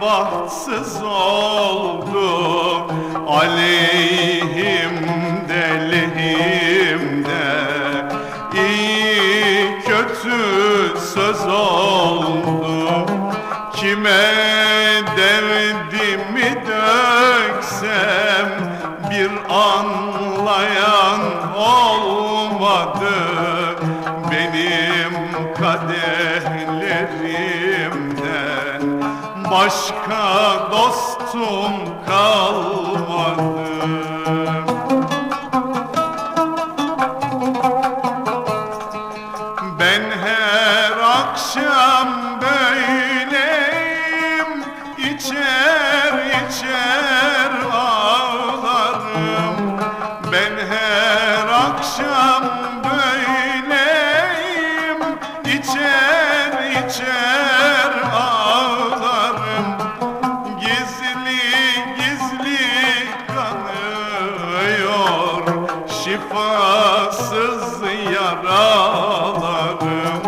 bahtsız oldu Aleyhimde lehimde iyi kötü söz oldu Kime derdimi döksem bir anlayan olmadı. Benim kadehlerimden başka dostum kalmadı. Ben her akşam böyleyim içer yaralarım.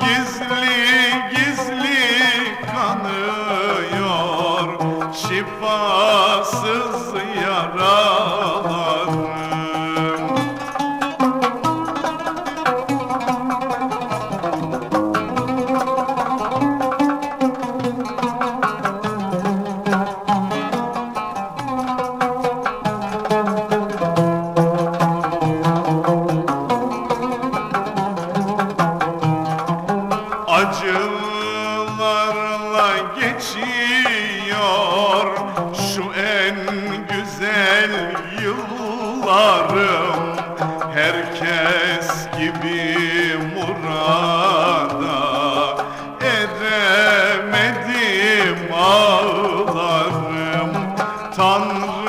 Gizli gizli kanıyor şifasız yaralarım acılarla geçiyor şu en güzel yıllarım. Herkes gibi murada eremedim ağlarım. Tanrım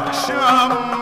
akşam